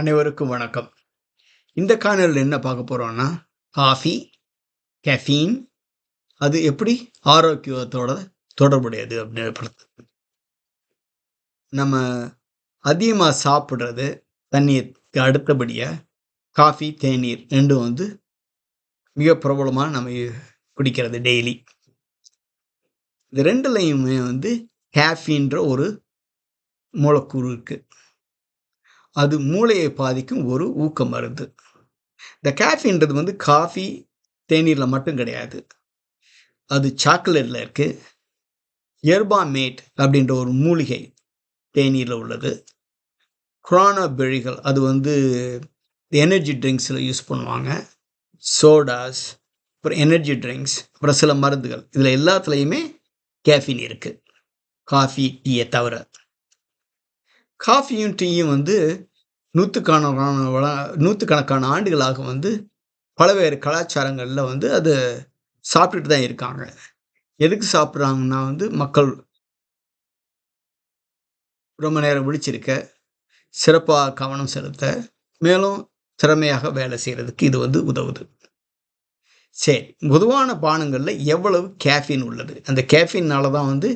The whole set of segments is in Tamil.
அனைவருக்கும் வணக்கம். இந்த காணொலியில் என்ன பார்க்க போகிறோம்னா காஃபி கெஃபீன் அது எப்படி ஆரோக்கியத்தோட தொடர்புடையது அப்படின்னு நம்ம அதிகமாக சாப்பிட்றது தண்ணிக்கு அடுத்தபடியாக காஃபி தேநீர் ரெண்டும் வந்து மிக பிரபலமாக நம்ம குடிக்கிறது டெய்லி. இது ரெண்டுலையுமே வந்து கேஃபின்ற ஒரு மூலக்கூறு இருக்குது அது மூளையை பாதிக்கும் ஒரு ஊக்க மருந்து. இந்த கேஃபின்றது வந்து காஃபி தேநீரில் மட்டும் கிடையாது. அது சாக்லேட்டில் இருக்குது எர்பாமேட் அப்படின்ற ஒரு மூலிகை தேநீரில் உள்ளது. குரானோபெரிகள் அது வந்து எனர்ஜி ட்ரிங்க்ஸில் யூஸ் பண்ணுவாங்க. சோடாஸ் அப்புறம் எனர்ஜி ட்ரிங்க்ஸ் அப்புறம் சில மருந்துகள். இதில் எல்லாத்துலேயுமே கேஃபின் இருக்குது காஃபி டீயை தவிர. காஃபியும் டீயும் வந்து நூற்றுக்கணக்கான நூற்றுக்கணக்கான ஆண்டுகளாக வந்து பல்வேறு கலாச்சாரங்களில் வந்து அது சாப்பிட்டுட்டு தான் இருக்காங்க. எதுக்கு சாப்பிட்றாங்கன்னா வந்து மக்கள் ரொம்ப நேரம் விழிச்சிருக்க சிறப்பாக கவனம் செலுத்த மேலும் திறமையாக வேலை செய்கிறதுக்கு இது வந்து உதவுது. சரி பொதுவான பானங்களில் எவ்வளவு கேஃபின் உள்ளது? அந்த கேஃபின்னால தான் வந்து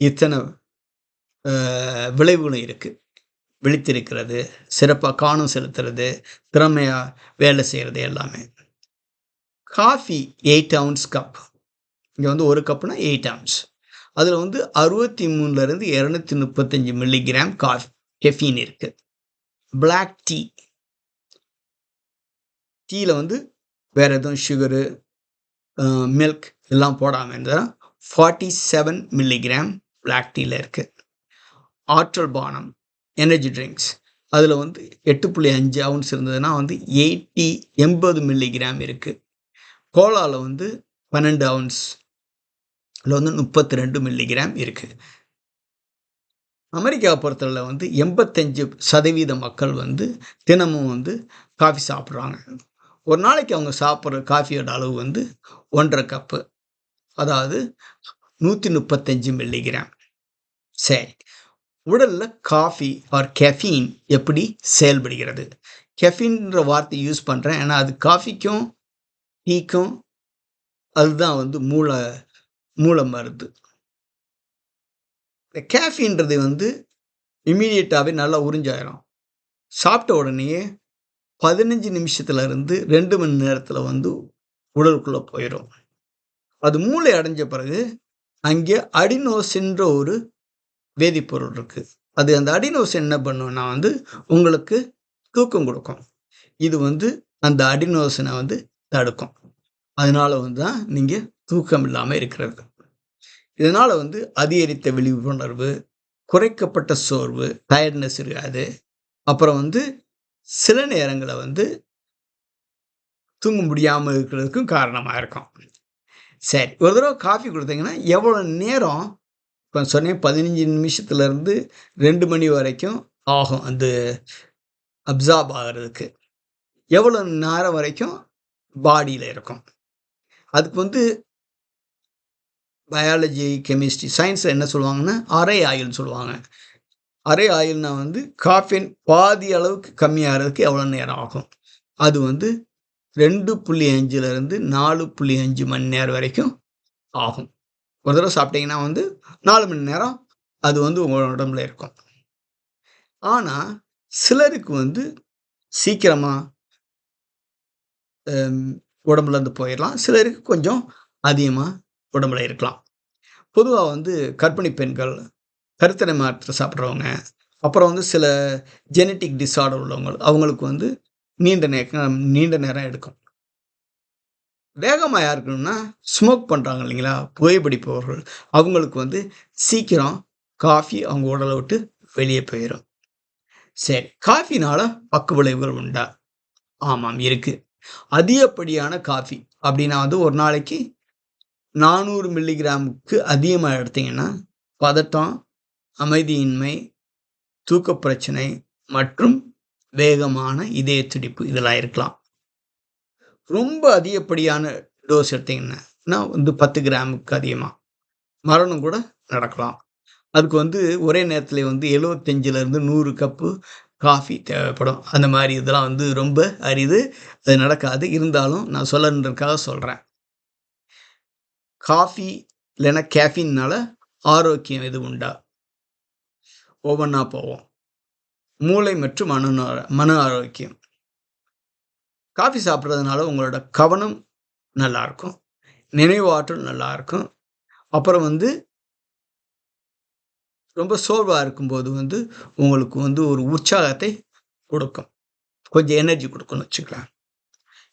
இத்தனை விளைவுகளும் இருக்குது விழித்திருக்கிறது சிறப்பாக காணும் செலுத்துறது திறமையாக வேலை செய்கிறது எல்லாமே. காஃபி எயிட் அவுன்ஸ் கப் இங்கே வந்து ஒரு கப்புனா எயிட் அவுன்ஸ் அதில் வந்து அறுபத்தி மூணுலேருந்து இரநூத்தி முப்பத்தஞ்சு மில்லிகிராம் காஃபி கெஃபீன் இருக்குது பிளாக் டீ டீயில் வந்து வேறு எதுவும் சுகரு மில்க் எல்லாம் போடாமல் இருந்தால் ஃபார்ட்டி செவன் மில்லிகிராம் பிளாக் டீயில் இருக்குது ஆற்றல் பானம் எனர்ஜி ட்ரிங்க்ஸ் அதில் வந்து எட்டு புள்ளி அஞ்சு அவுன்ஸ் இருந்ததுன்னா வந்து எயிட்டி எண்பது மில்லிகிராம் இருக்குது கோலாவில் வந்து பன்னெண்டு அவுன்ஸ் அதில் வந்து முப்பத்தி ரெண்டு மில்லிகிராம் இருக்குது அமெரிக்கா பொறுத்தவரை வந்து எண்பத்தஞ்சு சதவீத மக்கள் வந்து தினமும் வந்து காஃபி சாப்பிட்றாங்க. ஒரு நாளைக்கு அவங்க சாப்பிட்ற காஃபியோட அளவு வந்து ஒன்றரை கப்பு அதாவது நூற்றி முப்பத்தஞ்சு மில்லிகிராம் சரி. உடலில் காஃபி ஆர் கெஃபீன் எப்படி செயல்படுகிறது? கெஃபீன்ற வார்த்தை யூஸ் பண்ணுறேன் ஏன்னா அது காஃபிக்கும் டீக்கும் அதுதான் வந்து மூளை மூளை மருந்து. இந்த கேஃபின்றது வந்து இம்மீடியட்டாகவே நல்லா உறிஞ்சாயிரும். சாப்பிட்ட உடனேயே பதினஞ்சு நிமிஷத்துல இருந்து ரெண்டு மணி நேரத்தில் வந்து உடலுக்குள்ளே போயிடும் அது மூளை அடைஞ்ச பிறகு அங்கே அடினோசின்ற ஒரு வேதிப்பொருள் இருக்குது. அது அந்த அடினோஸ் என்ன பண்ணுன்னா வந்து உங்களுக்கு தூக்கம் கொடுக்கும். இது வந்து அந்த அடினோசனை வந்து தடுக்கும். அதனால வந்து தான் நீங்கள் தூக்கம் இல்லாமல் இருக்கிறது. இதனால் வந்து அதிகரித்த விழிப்புணர்வு குறைக்கப்பட்ட சோர்வு டயர்ட்னஸ் இருக்காது. அப்புறம் வந்து சில நேரங்களில் வந்து தூங்க முடியாமல் இருக்கிறதுக்கும் காரணமாக இருக்கும். சரி ஒரு தடவை காஃபி கொடுத்தீங்கன்னா எவ்வளோ நேரம் இப்போ சொன்னேன் பதினஞ்சு நிமிஷத்துலேருந்து ரெண்டு மணி வரைக்கும் ஆகும் அந்த அப்சார்ப் ஆகிறதுக்கு. எவ்வளோ நேரம் வரைக்கும் பாடியில் இருக்கும்? அதுக்கு வந்து பயாலஜி கெமிஸ்ட்ரி சயின்ஸில் என்ன சொல்லுவாங்கன்னா அரை ஆயில்னு சொல்லுவாங்க. அரை ஆயில்னா வந்து காஃபின் பாதி அளவுக்கு கம்மியாகிறதுக்கு எவ்வளோ நேரம் ஆகும்? அது வந்து ரெண்டு புள்ளி அஞ்சுலேருந்து நாலு புள்ளி அஞ்சு மணி நேரம் வரைக்கும் ஆகும். ஒரு தடவை சாப்பிட்டீங்கன்னா வந்து நாலு மணி நேரம் அது வந்து உங்கள் உடம்புல இருக்கும். ஆனால் சிலருக்கு வந்து சீக்கிரமாக உடம்புலேருந்து போயிடலாம் சிலருக்கு கொஞ்சம் அதிகமாக உடம்புல இருக்கலாம். பொதுவாக வந்து கர்ப்பிணி பெண்கள் கருத்தடை மாற்ற சாப்பிட்றவங்க அப்புறம் வந்து சில ஜெனட்டிக் டிஸார்டர் உள்ளவங்க அவங்களுக்கு வந்து நீண்ட நேரம் நீண்ட நேரம் எடுக்கும். வேகமாக யாருக்குன்னா ஸ்மோக் பண்ணுறாங்க இல்லைங்களா? புகைப்பிடிப்பவர்கள் அவங்களுக்கு வந்து சீக்கிரம் காஃபி அவங்க உடலை விட்டு வெளியே போயிடும் சரி காஃபினால பக்கு விளைவுகள் உண்டா? ஆமாம் இருக்குது அதிகப்படியான காஃபி அப்படின்னா வந்து ஒரு நாளைக்கு நானூறு மில்லிகிராமுக்கு அதிகமாக எடுத்தீங்கன்னா பதட்டம் அமைதியின்மை தூக்க பிரச்சனை மற்றும் வேகமான இதய துடிப்பு இதெல்லாம் இருக்கலாம். ரொம்ப அதிகப்படியான டோஸ் எடுத்தீங்கன்னா வந்து பத்து கிராமுக்கு அதிகமாக மரணம் கூட நடக்கலாம். அதுக்கு வந்து ஒரே நேரத்தில் வந்து எழுபத்தஞ்சிலேருந்து நூறு கப்பு காஃபி தேவைப்படும். அந்த மாதிரி இதெல்லாம் வந்து ரொம்ப அரிது. அது நடக்காது. இருந்தாலும் நான் சொல்லணுன்றதுக்காக சொல்கிறேன் காஃபி இல்லைன்னா கேஃபின்னால ஆரோக்கியம் எது உண்டா? ஒவ்வொன்றா போவோம். மூளை மற்றும் மன மன ஆரோக்கியம். காஃபி சாப்பிட்றதுனால உங்களோட கவனம் நல்லாயிருக்கும் நினைவாற்றல் நல்லாயிருக்கும் அப்புறம் வந்து ரொம்ப சோர்வாக இருக்கும்போது வந்து உங்களுக்கு வந்து ஒரு உற்சாகத்தை கொடுக்கும். கொஞ்சம் எனர்ஜி கொடுக்கும்னு வச்சுக்கலாம்.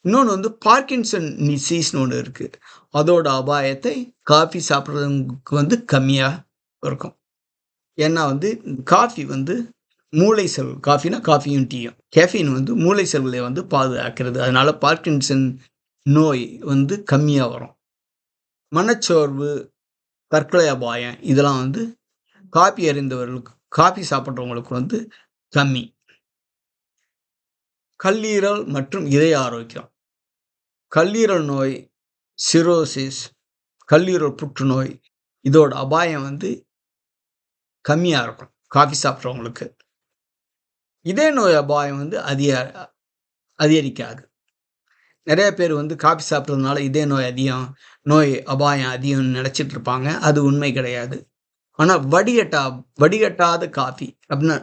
இன்னொன்று வந்து பார்க்கின்சன் டிசீஸ்னு ஒன்று இருக்குது அதோட அபாயத்தை காஃபி சாப்பிட்றதுக்கு வந்து கம்மியாக இருக்கும். ஏன்னா வந்து காஃபி வந்து மூளை செல் காஃபினா காஃபியும் டீயும். கேஃபின் வந்து மூளை செல்களை வந்து பாதுகாக்கிறது. அதனால பார்க்கின்சன் நோய் வந்து கம்மியாக வரும். மனச்சோர்வு தற்கொலை அபாயம் இதெல்லாம் வந்து காபி அறிந்தவர்களுக்கு காபி சாப்பிட்றவங்களுக்கு வந்து கம்மி. கல்லீரல் மற்றும் இதய ஆரோக்கியம். கல்லீரல் நோய் சிரோசிஸ் கல்லீரல் புற்றுநோய் இதோட அபாயம் வந்து கம்மியாக இருக்கும். காஃபி சாப்பிட்றவங்களுக்கு. இதே நோய் அபாயம் வந்து அதிக அதிகரிக்காது. நிறைய பேர் வந்து காஃபி சாப்பிட்றதுனால இதே நோய் அதிகம் நோய் அபாயம் அதிகம்னு நினச்சிட்டு இருப்பாங்க. அது உண்மை கிடையாது. ஆனால் வடிகட்டா வடிகட்டாத காஃபி அப்படின்னா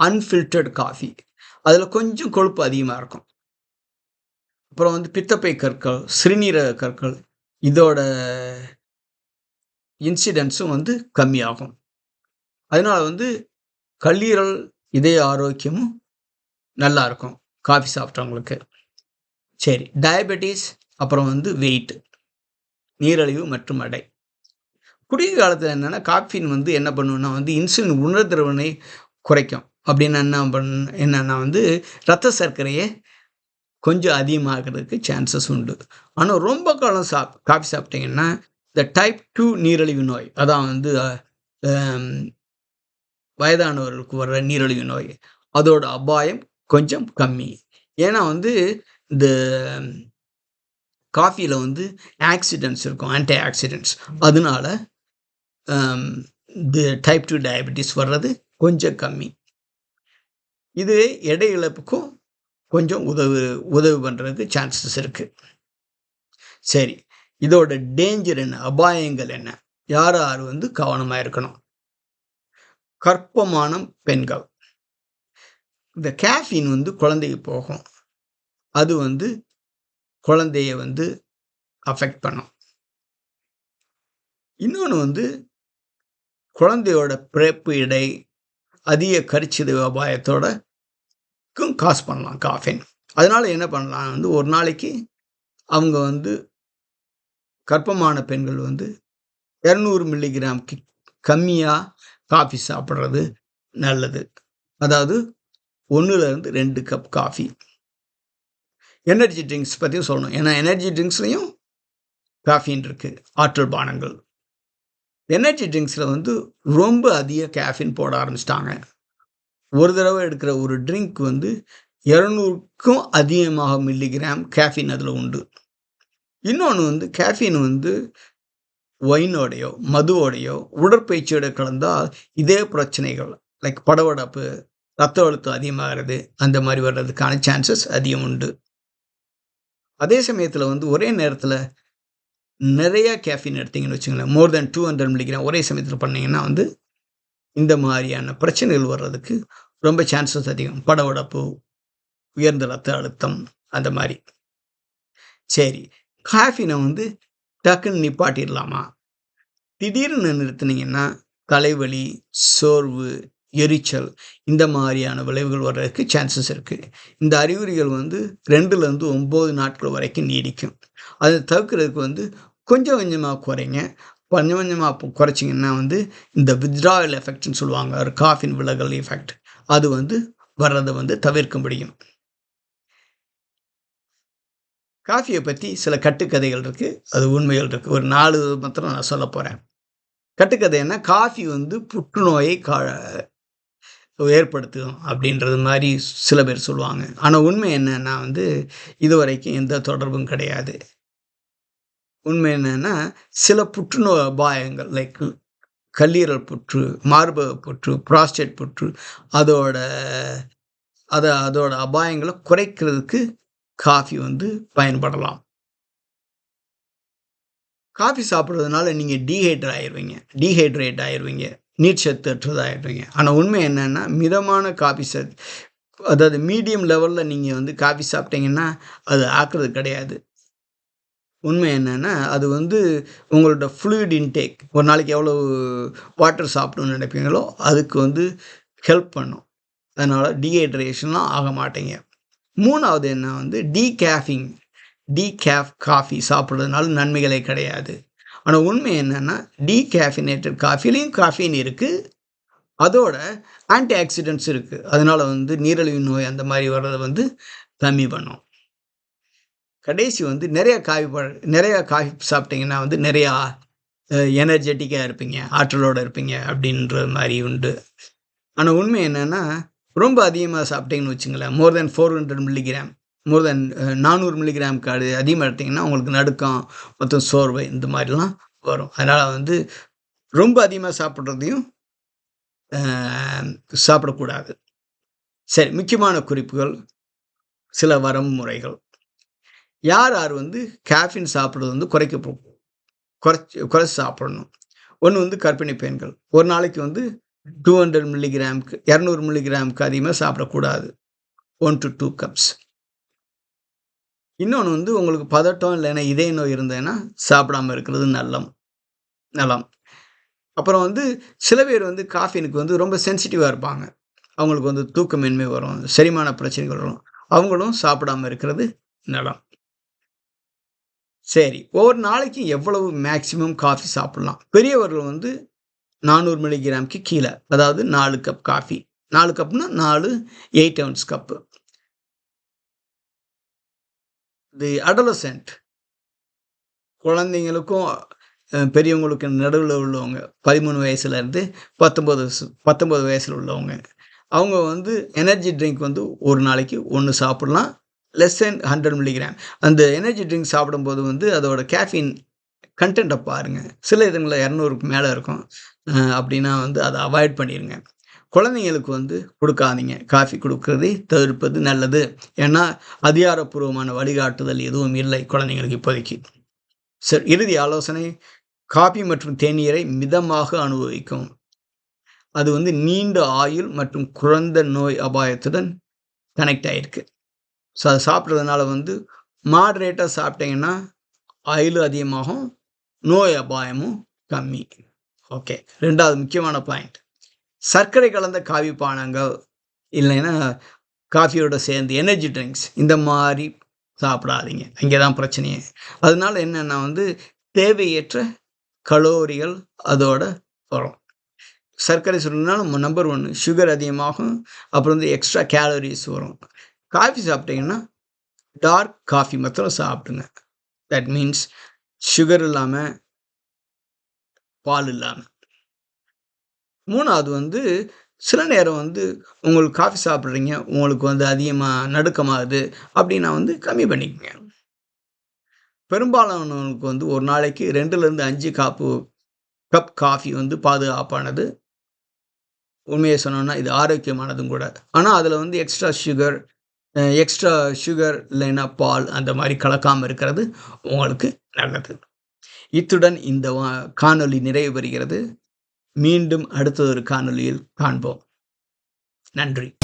அன்ஃபில்டர்டு காஃபி அதில் கொஞ்சம் கொழுப்பு அதிகமாக இருக்கும். அப்புறம் வந்து பித்தப்பை கற்கள் சிறுநீரக கற்கள் இதோட இன்சிடென்ட்ஸும் வந்து கம்மியாகும். அதனால் வந்து கல்லீரல் இதய ஆரோக்கியமும் நல்லா இருக்கும் காஃபி சாப்பிட்டவங்களுக்கு. சரி டயபெட்டிஸ் அப்புறம் வந்து வெயிட் நீரழிவு மற்றும் அடை குறுகிய காலத்தில் என்னென்னா காஃபின் வந்து என்ன பண்ணுன்னா வந்து இன்சுலின் உணர்திறவனை குறைக்கும். அப்படின்னு என்ன பண் என்னென்னா வந்து ரத்த சர்க்கரையை கொஞ்சம் அதிகமாகிறதுக்கு சான்சஸ் உண்டு. ஆனால் ரொம்ப காலம் சாப் காஃபி சாப்பிட்டீங்கன்னா இந்த டைப் டூ நீரிழிவு நோய் அதான் வந்து வயதானவர்களுக்கு வர்ற நீரிழிவு நோய் அதோட அபாயம் கொஞ்சம் கம்மி. ஏன்னா வந்து இந்த காஃபியில் வந்து ஆக்சிடென்ட்ஸ் இருக்கும் ஆன்டி ஆக்சிடென்ட்ஸ் அதனால இந்த டைப் டூ டயபெட்டிஸ் வர்றது கொஞ்சம் கம்மி. இது எடை இழப்புக்கும் கொஞ்சம் உதவு உதவி பண்ணுறதுக்கு சான்சஸ் இருக்குது சரி இதோட டேஞ்சர் என்ன? அபாயங்கள் என்ன? யார் யார் வந்து கவனமாக இருக்கணும்? கற்பமானம் பெண்கள். இந்த கேஃபின் வந்து குழந்தைக்கு போகும். அது வந்து குழந்தைய வந்து அஃபெக்ட் பண்ணும். இன்னொன்று வந்து குழந்தையோட பிறப்பு இடை அதிக கரிச்சது அபாயத்தோட காசு பண்ணலாம் காஃபின் அதனால் என்ன பண்ணலாம் வந்து ஒரு நாளைக்கு அவங்க வந்து கற்பமான பெண்கள் வந்து இரநூறு மில்லிகிராம்க்கு கம்மியாக காஃபி சாப்பிட்றது நல்லது. அதாவது ஒன்றுலேருந்து ரெண்டு கப் காஃபி எனர்ஜி ட்ரிங்க்ஸ் பற்றியும் சொல்லணும். ஏன்னா எனர்ஜி ட்ரிங்க்ஸ்லையும் காஃபின் இருக்குது ஆற்றல் பானங்கள். எனர்ஜி ட்ரிங்க்ஸில் வந்து ரொம்ப அதிக கேஃபின் போட ஆரம்பிச்சிட்டாங்க. ஒரு தடவை எடுக்கிற ஒரு ட்ரிங்க் வந்து இரநூறுக்கும் அதிகமாக மில்லிகிராம் கேஃபின் அதில் உண்டு. இன்னொன்று வந்து கேஃபின் வந்து ஒயினோடையோ மதுவோடையோ உடற்பயிற்சியோட கலந்தால் இதே பிரச்சனைகள் லைக் படவடப்பு ரத்த அழுத்தம் அதிகமாகிறது அந்த மாதிரி வர்றதுக்கான சான்சஸ் அதிகம் உண்டு. அதே சமயத்தில் வந்து ஒரே நேரத்தில் நிறையா கேஃபின் எடுத்தீங்கன்னு வச்சுங்களேன் more than two hundred milligram ஒரே சமயத்தில் பண்ணிங்கன்னா வந்து இந்த மாதிரியான பிரச்சனைகள் வர்றதுக்கு ரொம்ப சான்சஸ் அதிகம். படவடப்பு உயர்ந்த ரத்த அழுத்தம் அந்த மாதிரி. சரி காஃபினை வந்து டக்குன்னு நிப்பாட்டிடலாமா? திடீர்னு நிறுத்துனீங்கன்னா தலைவலி சோர்வு எரிச்சல் இந்த மாதிரியான விளைவுகள் வர்றதுக்கு சான்சஸ் இருக்குது இந்த அறிகுறிகள் வந்து ரெண்டுலேருந்து ஒம்பது நாட்கள் வரைக்கும் நீடிக்கும். அதை தவிர்க்கிறதுக்கு வந்து கொஞ்சம் கொஞ்சமாக குறைங்க. கொஞ்சம் கொஞ்சமாக குறைச்சிங்கன்னா வந்து இந்த வித்ராயல் எஃபெக்ட்னு சொல்லுவாங்க. ஒரு காஃபின் விலகல் எஃபெக்ட் அது வந்து வர்றதை வந்து தவிர்க்க முடியும். காஃபியை பற்றி சில கட்டுக்கதைகள் இருக்குது அது உண்மைகள் இருக்குது ஒரு நாலு மாத்திரம் நான் சொல்ல போகிறேன் கட்டுக்கதை என்ன? காஃபி வந்து புற்றுநோயை கா ஏற்படுத்தும் அப்படின்றது மாதிரி சில பேர் சொல்லுவாங்க. ஆனால் உண்மை என்னன்னா வந்து இது வரைக்கும் எந்த தொடர்பும் கிடையாது. உண்மை என்னென்னா சில புற்றுநோய் அபாயங்கள் லைக் கல்லீரல் புற்று மார்பக புற்று ப்ராஸ்டேட் புற்று அதோட அதை அதோட அபாயங்களை குறைக்கிறதுக்கு காஃபி வந்து பயன்படலாம். காஃபி சாப்பிட்றதுனால நீங்கள் டீஹைட்ரேட் ஆயிடுவீங்க டீஹைட்ரேட் ஆயிடுவீங்க நீர் சத்து அற்றது ஆனால் உண்மை என்னென்னா மிதமான காஃபி சத் அதாவது மீடியம் லெவலில் நீங்கள் வந்து காஃபி சாப்பிட்டீங்கன்னா அது ஆக்குறது கிடையாது. உண்மை என்னென்னா அது வந்து உங்களோட ஃப்ளூயிட் இன்டேக் ஒரு நாளைக்கு எவ்வளோ வாட்டர் சாப்பிடணும்னு நினைப்பீங்களோ அதுக்கு வந்து ஹெல்ப் பண்ணும். அதனால் டீஹைட்ரேஷன்லாம் ஆக மாட்டேங்க. மூணாவது என்ன வந்து டீகேஃபிங் டீகேஃப் காஃபி சாப்பிட்றதுனால நன்மைகளே கிடையாது. ஆனால் உண்மை என்னென்னா டீகேஃபினேட்டட் காஃபிலையும் காஃபின் இருக்குது அதோட ஆன்டி ஆக்சிடென்ட்ஸ் இருக்குது அதனால் வந்து நீரிழிவு நோய் அந்த மாதிரி வர்றதை வந்து கம்மி பண்ணும். கடைசி வந்து நிறைய காஃபி பழ நிறையா காஃபி சாப்பிட்டிங்கன்னா வந்து நிறையா எனர்ஜெட்டிக்காக இருப்பீங்க ஆற்றலோடு இருப்பீங்க அப்படின்ற மாதிரி உண்டு. ஆனால் உண்மை என்னென்னா ரொம்ப அதிகமாக சாப்பிட்டீங்கன்னு வச்சுங்களேன். More than four hundred milligram more than நானூறு மில்லிகிராம் காடு அதிகமாக எடுத்திங்கன்னா உங்களுக்கு நடுக்கம் மொத்தம் சோர்வை இந்த மாதிரிலாம் வரும். அதனால் வந்து ரொம்ப அதிகமாக சாப்பிட்றதையும் சாப்பிடக்கூடாது. சரி முக்கியமான குறிப்புகள் சில வரமுறைகள் யார் யார் வந்து கேஃபின் சாப்பிட்றது வந்து குறைக்க குறைச்சி குறைச்சி சாப்பிடணும்? ஒன்று வந்து கர்ப்பிணி பெண்கள். ஒரு நாளைக்கு வந்து டூ ஹண்ட்ரட் மில்லிகிராமுக்கு இரநூறு மில்லிகிராமுக்கு அதிகமாக சாப்பிடக்கூடாது. ஒன் டு டூ கப்ஸ் இன்னொன்று வந்து உங்களுக்கு பதட்டம் இல்லைன்னா இதய நோய் இருந்ததுன்னா சாப்பிடாமல் இருக்கிறது நல்லம். நலம். அப்புறம் வந்து சில பேர் வந்து காஃபினுக்கு வந்து ரொம்ப சென்சிட்டிவாக இருப்பாங்க. அவங்களுக்கு வந்து தூக்கமின்மை வரும் செரிமான பிரச்சனைகள் வரும். அவங்களும் சாப்பிடாம இருக்கிறது நலம். சரி ஒவ்வொரு நாளைக்கு எவ்வளவு மேக்சிமம் காஃபி சாப்பிட்லாம்? பெரியவர்கள் வந்து நானூறு மில்லிகிராம்க்கு கீழே. அதாவது நாலு கப் காஃபி நாலு கப்னா நாலு eight ounce cup the adolescent குழந்தைங்களுக்கும் பெரியவங்களுக்கு நடுவில் உள்ளவங்க பதிமூணு வயசுலேருந்து பத்தொம்பது பத்தொம்பது வயசில் உள்ளவங்க அவங்க வந்து எனர்ஜி ட்ரிங்க் வந்து ஒரு நாளைக்கு ஒன்று சாப்பிட்லாம். லெஸ் தென் ஹண்ட்ரட் மில்லிகிராம் அந்த எனர்ஜி ட்ரிங்க் சாப்பிடும்போது வந்து அதோட கேஃபின் கண்டென்ட்டை பாருங்கள் சில இதுங்களில் இரநூறுக்கு மேலே இருக்கும். அப்படின்னா வந்து அதை அவாய்ட் பண்ணிடுங்க குழந்தைங்களுக்கு வந்து கொடுக்காதீங்க. காஃபி கொடுக்கறதை தவிர்ப்பது நல்லது. ஏன்னா அதிகாரப்பூர்வமான வழிகாட்டுதல் எதுவும் இல்லை குழந்தைங்களுக்கு இப்போதைக்கு. சரி இறுதி ஆலோசனை. காபி மற்றும் தேநீரை மிதமாக அனுபவிக்கும். அது வந்து நீண்ட ஆயுள் மற்றும் குறைந்த நோய் அபாயத்துடன் கனெக்ட் ஆகிருக்கு ஸோ அதை சாப்பிட்றதுனால வந்து மாட்ரேட்டாக சாப்பிட்டீங்கன்னா ஆயிலும் அதிகமாகும் நோய் அபாயமும் கம்மி. ஓகே ரெண்டாவது முக்கியமான பாயிண்ட் சர்க்கரை கலந்த காஃபி பானங்கள் இல்லைன்னா காஃபியோட சேர்ந்து எனர்ஜி ட்ரிங்க்ஸ் இந்த மாதிரி சாப்பிடாதீங்க. அங்கே தான் பிரச்சனையே. அதனால என்னென்னா வந்து தேவையற்ற கலோரிகள் அதோட வரும். சர்க்கரை சொல்லணும்னா நம்பர் ஒன்று சுகர் அதிகமாகும். அப்புறம் வந்து எக்ஸ்ட்ரா கேலரிஸ் வரும். காஃபி சாப்பிட்டீங்கன்னா டார்க் காஃபி மாத்திரம் சாப்பிடுங்க. தட் மீன்ஸ் சுகர் இல்லாமல் பால் இல்லாமல் மூணாவது வந்து சில நேரம் வந்து உங்களுக்கு காஃபி சாப்பிட்றீங்க உங்களுக்கு வந்து அதிகமாக நடுக்கமாகுது அப்படின்னா வந்து கம்மி பண்ணிக்கோங்க. பெரும்பாலானவங்களுக்கு வந்து ஒரு நாளைக்கு ரெண்டுலேருந்து அஞ்சு காப்பு கப் காஃபி வந்து பாதுகாப்பானது. உண்மையை சொன்னோன்னா இது ஆரோக்கியமானதும் கூட. ஆனால் அதில் வந்து எக்ஸ்ட்ரா சுகர் எக்ஸ்ட்ரா சுகர் இல்லைன்னா பால் அந்த மாதிரி கலக்காமல் இருக்கிறது உங்களுக்கு நல்லது. இத்துடன் இந்த காணொலி நிறைவு பெறுகிறது மீண்டும் அடுத்த ஒரு காணொலியில் காண்போம். நன்றி.